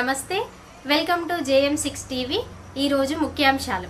నమస్తే. Welcome to JM six TV. ఈరోజు ముఖ్యాంశాలు.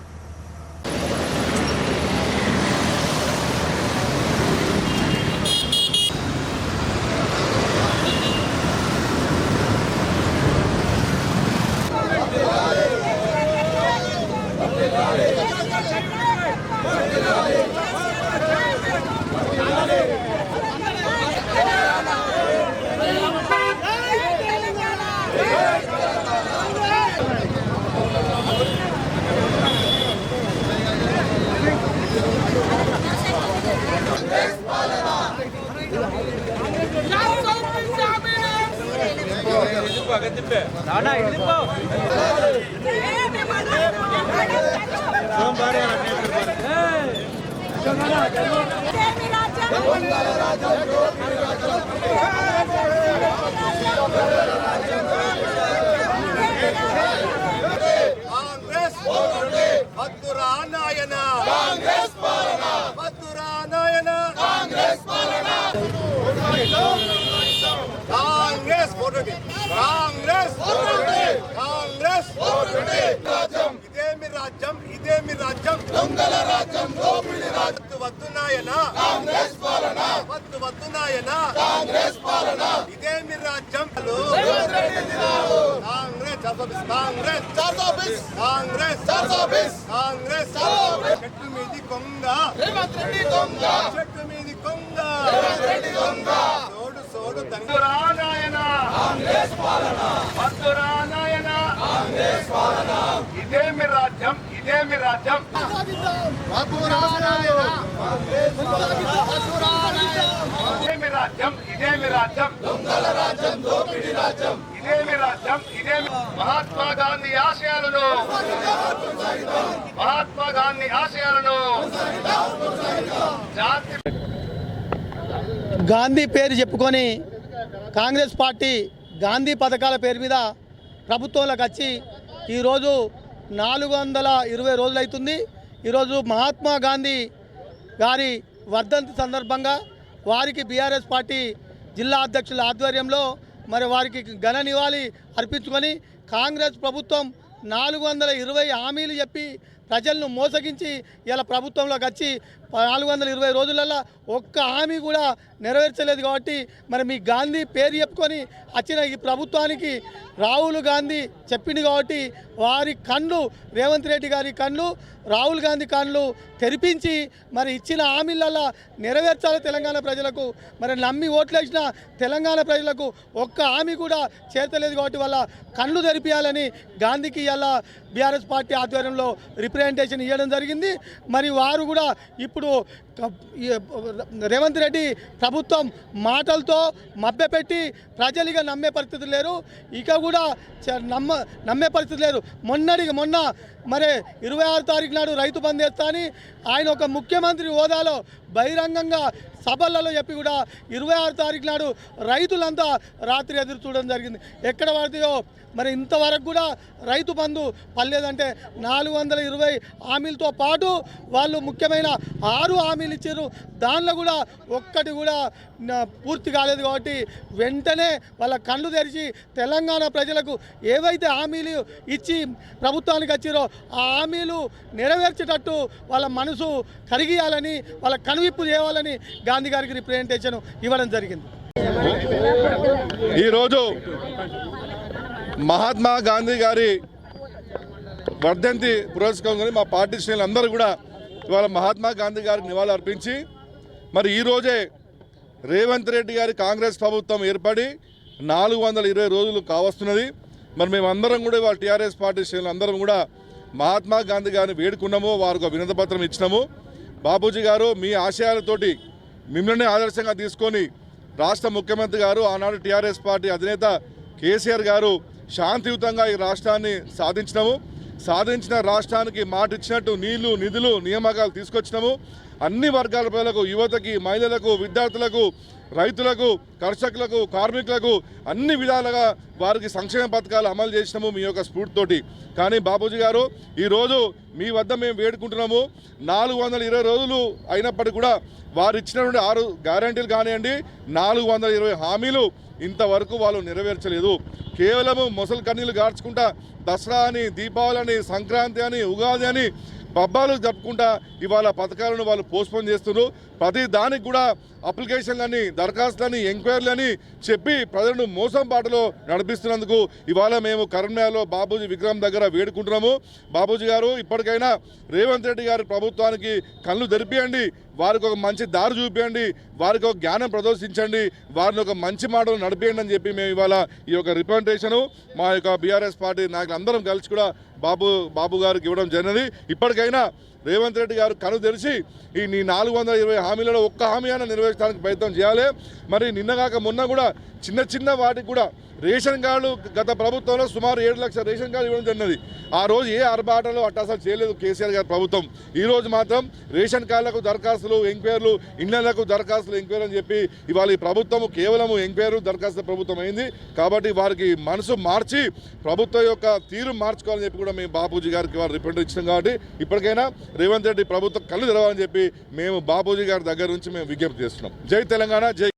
కాంగ్రెస్ మధురా నాయన కాంగ్రెస్ పాలన మధురా నాయన కాంగ్రెస్ పాలన కాంగ్రెస్ ఓటండి. కాంగ్రెస్ ఓటండి. కాంగ్రెస్ ఓటండి. రాజ్యం ఇదేమి రాజ్యం ఇదేమి రాజ్యం. దొంగల రాజ్యం దోపిడి రాజ్యం. వద్దు నాయన. కాంగ్రెస్ పాలన. వద్దు వద్దు నాయన. కాంగ్రెస్ పాలన. ఇదేమి రాజ్యం. కాంగ్రెస్ కాంగ్రెస్. కాంగ్రెస్. కాంగ్రెస్. కాంగ్రెస్ చెట్టు మీది కొంగ. రేవంత్ రెడ్డి దొంగ చెట్టు మీది కొంగ. ఇదేమి రాజ్యం ఇదేమి రాజ్యం. ఇదేమి రాజ్యం ఇదేమి రాజ్యం. దొంగల రాజ్యం దోపిడి రాజ్యం. ఇదేమి రాజ్యం ఇదేమి. మహాత్మా గాంధీ ఆశయాలను. మహాత్మా గాంధీ ఆశయాలను. జాతి గాంధీ పేరు చెప్పుకొని కాంగ్రెస్ పార్టీ గాంధీ పథకాల పేరు మీద ప్రభుత్వంలోకి వచ్చి ఈరోజు నాలుగు వందల ఇరవై రోజులు అవుతుంది ఈరోజు మహాత్మా గాంధీ గారి వర్ధంతి సందర్భంగా వారికి బీఆర్ఎస్ పార్టీ జిల్లా అధ్యక్షుల ఆధ్వర్యంలో మరి వారికి ఘన నివాళి అర్పించుకొని కాంగ్రెస్ ప్రభుత్వం నాలుగు వందల ఇరవై హామీలు చెప్పి ప్రజలను మోసగించి ఇలా ప్రభుత్వంలోకి వచ్చి నాలుగు వందల ఇరవై రోజులలో ఒక్క హామీ కూడా నెరవేర్చలేదు కాబట్టి మరి మీ గాంధీ పేరు చెప్పుకొని వచ్చిన ఈ ప్రభుత్వానికి రాహుల్ గాంధీ చెప్పింది కాబట్టి వారి కళ్ళు రేవంత్ రెడ్డి గారి కళ్ళు రాహుల్ గాంధీ కళ్ళు తెరిపించి మరి ఇచ్చిన హామీలలో నెరవేర్చాలి తెలంగాణ ప్రజలకు. మరి నమ్మి ఓట్లేసిన తెలంగాణ ప్రజలకు ఒక్క హామీ కూడా చేర్చలేదు కాబట్టి వాళ్ళ కళ్ళు తెరిపియాలని గాంధీకి ఇలా బీఆర్ఎస్ పార్టీ ఆధ్వర్యంలో రిప్రజెంటేషన్ ఇవ్వడం జరిగింది. మరి వారు కూడా ఇప్పుడు క- ఈ రేవంత్ రెడ్డి ప్రభుత్వం మాటలతో మభ్యపెట్టి ప్రజలుగా నమ్మే పరిస్థితి లేరు. ఇక కూడా చ- నమ్మ నమ్మే పరిస్థితి లేరు. మొన్నటికి మొన్న మరి ఇరవై ఆరు తారీఖు నాడు రైతు బంద్ చేస్తా ఆయన ఒక ముఖ్యమంత్రి హోదాలో బహిరంగంగా సభలలో చెప్పి కూడా ఇరవై ఆరు తారీఖు నాడు రైతులంతా రాత్రి ఎదురు చూడడం జరిగింది. ఎక్కడ పడతాయో మరి ఇంతవరకు కూడా రైతు బంధు పర్లేదంటే నాలుగు వందల ఇరవై హామీలతో పాటు వాళ్ళు ముఖ్యమైన ఆరు హామీలు ఇచ్చారు. దానిలో కూడా ఒక్కటి కూడా పూర్తి కాలేదు కాబట్టి వెంటనే వాళ్ళ కళ్ళు తెరిచి తెలంగాణ ప్రజలకు ఏవైతే హామీలు ఇచ్చి ప్రభుత్వానికి వచ్చారో ఆ హామీలు నెరవేర్చేటట్టు వాళ్ళ మనసు కరిగియాలని వాళ్ళ కనువిప్పు చేయాలని గాంధీ గారికి రిప్రజెంటేషన్ ఇవ్వడం జరిగింది. ఈరోజు మహాత్మా గాంధీ గారి వర్ధంతి పురస్కరించుకొని మా పార్టీ శ్రేణులు అందరూ కూడా ఇవాళ మహాత్మా గాంధీ గారికి నివాళులు అర్పించి మరి ఈరోజే రేవంత్ రెడ్డి గారి కాంగ్రెస్ ప్రభుత్వం ఏర్పడి నాలుగు వందల ఇరవై రోజులు కావస్తున్నది. మరి మేమందరం కూడా ఇవాళ టీఆర్ఎస్ పార్టీ శ్రేణులు అందరం కూడా మహాత్మా గాంధీ గారిని వేడుకున్నాము వారికి ఒక పత్రం ఇచ్చినాము. బాబూజీ గారు మీ ఆశయాలతోటి మిమ్మల్ని ఆదర్శంగా తీసుకొని రాష్ట్ర ముఖ్యమంత్రి గారు ఆనాడు టీఆర్ఎస్ పార్టీ అధినేత కేసీఆర్ గారు శాంతియుతంగా ఈ రాష్ట్రాన్ని సాధించినాము. సాధించిన రాష్ట్రానికి మాట ఇచ్చినట్టు నీళ్ళు నిధులు నియామకాలు తీసుకొచ్చినాము. అన్ని వర్గాల ప్రజలకు యువతకి మహిళలకు విద్యార్థులకు రైతులకు కర్షకులకు కార్మికులకు అన్ని విధాలుగా వారికి సంక్షేమ పథకాలు అమలు చేసినాము మీ యొక్క స్ఫూర్తితోటి కానీ బాబూజీ గారు ఈరోజు మీ వద్ద మేము వేడుకుంటున్నాము. నాలుగు వందల ఇరవై రోజులు అయినప్పటికీ కూడా వారు ఇచ్చినటువంటి ఆరు గ్యారంటీలు కానివ్వండి నాలుగు వందల ఇరవై హామీలు ఇంతవరకు వాళ్ళు నెరవేర్చలేదు. కేవలము మొసలు కన్నీళ్ళు గార్చుకుంటా దసరా అని దీపావళి అని సంక్రాంతి అని ఉగాది అని పబ్బాలు జరుపుకుంటా ఇవాళ పథకాలను వాళ్ళు పోస్ట్పోన్ చేస్తున్నారు. ప్రతి దానికి కూడా అప్లికేషన్లని దరఖాస్తులని ఎంక్వైరీలని చెప్పి ప్రజలను మోసం బాటలో నడిపిస్తున్నందుకు ఇవాళ మేము కరీంనగర్లో బాబూజీ విగ్రహం దగ్గర వేడుకుంటున్నాము. బాబూజీ గారు ఇప్పటికైనా రేవంత్ రెడ్డి గారి ప్రభుత్వానికి కళ్ళు తెరిపియండి. వారికి ఒక మంచి దారి చూపించండి వారికి ఒక జ్ఞానం ప్రదర్శించండి వారిని ఒక మంచి మాటలు నడిపేయండి అని చెప్పి మేము ఇవాళ ఈ యొక్క రిప్రజెంటేషను మా యొక్క బీఆర్ఎస్ పార్టీ నాయకులు అందరం కలిసి కూడా బాబు బాబు గారికి ఇవ్వడం జరిగినది ఇప్పటికైనా రేవంత్ రెడ్డి గారు కను తెరిచి ఈ నీ నాలుగు వందల ఇరవై హామీలలో ఒక్క హామీ అయినా నిర్వహించడానికి ప్రయత్నం చేయాలి. మరి నిన్నగాక మొన్న కూడా చిన్న చిన్న వాటికి కూడా రేషన్ కార్డు గత ప్రభుత్వంలో సుమారు ఏడు లక్షల రేషన్ కార్డు ఇవ్వడం జరిగినది. ఆ రోజు ఏ అరబాటలో అట్ట చేయలేదు కేసీఆర్ గారి ప్రభుత్వం. ఈ రోజు మాత్రం రేషన్ కార్డులకు దరఖాస్తులు ఎంక్వైర్లు ఇండ్లకు దరఖాస్తులు ఎంక్వైరీ అని చెప్పి ఇవాళ ఈ ప్రభుత్వం కేవలం ఎంక్వైరీ దరఖాస్తు ప్రభుత్వం అయింది. కాబట్టి వారికి మనసు మార్చి ప్రభుత్వం యొక్క తీరు మార్చుకోవాలని చెప్పి కూడా మేము బాపూజీ గారికి వారు రిప్రజెంట్ ఇచ్చినాం కాబట్టి ఇప్పటికైనా రేవంత్ రెడ్డి ప్రభుత్వం కళ్ళు తెరవాలని చెప్పి మేము బాపూజీ గారి దగ్గర నుంచి మేము విజ్ఞప్తి చేస్తున్నాం. జై తెలంగాణ జై